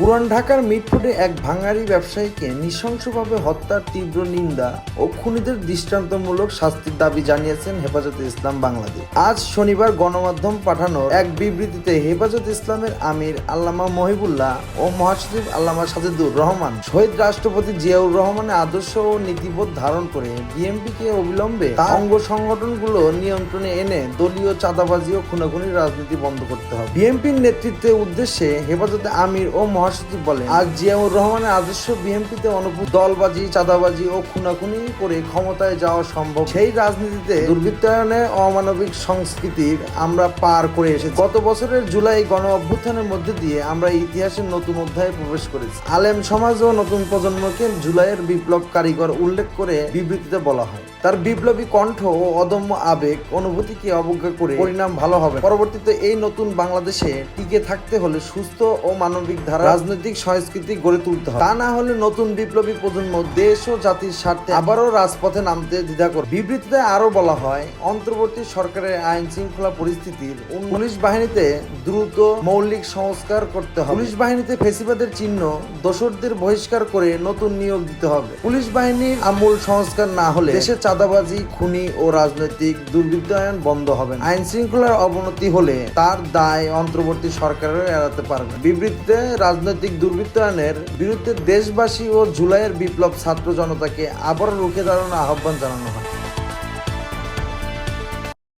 পুরান ঢাকার মিটফুটে এক ভাঙারি ব্যবসায়ীকে নৃশংসভাবে হত্যার তীব্র নিন্দা ও খুনিদের দৃষ্টান্তমূলক শাস্তির দাবি জানিয়েছেন হেফাজতে ইসলাম বাংলাদেশ। আজ শনিবার গণমাধ্যম পাঠানো এক বিবৃতিতে হেফাজত ইসলামের আমির আল্লামা মহিবুল্লাহ ও মহাসচিব আল্লামা সাজেদুর রহমান, শহীদ রাষ্ট্রপতি জিয়াউর রহমানের আদর্শ ও নীতিবোধ ধারণ করে বিএনপিকে অবিলম্বে তার অঙ্গ সংগঠনগুলো নিয়ন্ত্রণে এনে দলীয় চাঁদাবাজি ও খুনাখুনির রাজনীতি বন্ধ করতে হবে। বিএনপির নেতৃত্বের উদ্দেশ্যে হেফাজতে আমির ও মহাসচিব বলেন আজ জিয়াউর রহমানের আদর্শ বিএনপিতে অনুপূল দলবাজি, চাঁদাবাজি ও খুনাখুনি করে ক্ষমতায় যাওয়া সম্ভব। সেই রাজনীতিতে দুর্বৃত্তায়নে অমানবিক সংস্কৃতির আমরা পার করে এসেছি। গত বছরের জুলাই গণ অভ্যুত্থানের মধ্যে দিয়ে আমরা ইতিহাসের নতুন অধ্যায়ে প্রবেশ করেছি। আলেম সমাজ ও নতুন প্রজন্মকে জুলাইয়ের বিপ্লব কারিগর উল্লেখ করে বিবৃতিতে বলা হয়। তার বিপ্লবী কণ্ঠ ও অদম্য আবেগ অনুভূতিকে অবজ্ঞা করে পরিণাম ভালো হবে। পরবর্তীতে এই নতুন বাংলাদেশে টিকে থাকতে হলে সুস্থ ও মানবিক ধারা, রাজনৈতিক সংস্কৃতি গড়ে তুলতে হবে। তা না হলে নতুন বিপ্লবী প্রজন্ম দেশ ও জাতির স্বার্থে আবারও রাজপথে নামতে দ্বিধা করে বিবৃতিতে আরও বলা হয়, অন্তর্বর্তী সরকারের আইন শৃঙ্খলা পরিস্থিতির পুলিশ বাহিনীতে দ্রুত মৌলিক সংস্কার করতে হবে। পুলিশ বাহিনীতে ফেসিবাদের চিহ্ন দোসরদের বহিষ্কার করে নতুন নিয়োগ দিতে হবে। পুলিশ বাহিনীর আমূল সংস্কার না হলে দেশে চাঁদাবাজি, খুনি ও রাজনৈতিক দুর্বৃত্তায়ন বন্ধ হবে আইন শৃঙ্খলার অবনতি হলে তার দায় অন্তর্বর্তী সরকারের এড়াতে পারবে। বিবৃতিতে রাজনৈতিক দুর্বৃত্তায়নের বিরুদ্ধে দেশবাসী ও জুলাইয়ের বিপ্লব ছাত্র জনতাকে আবার রুখে দাঁড়ানোর আহ্বান জানানো হয়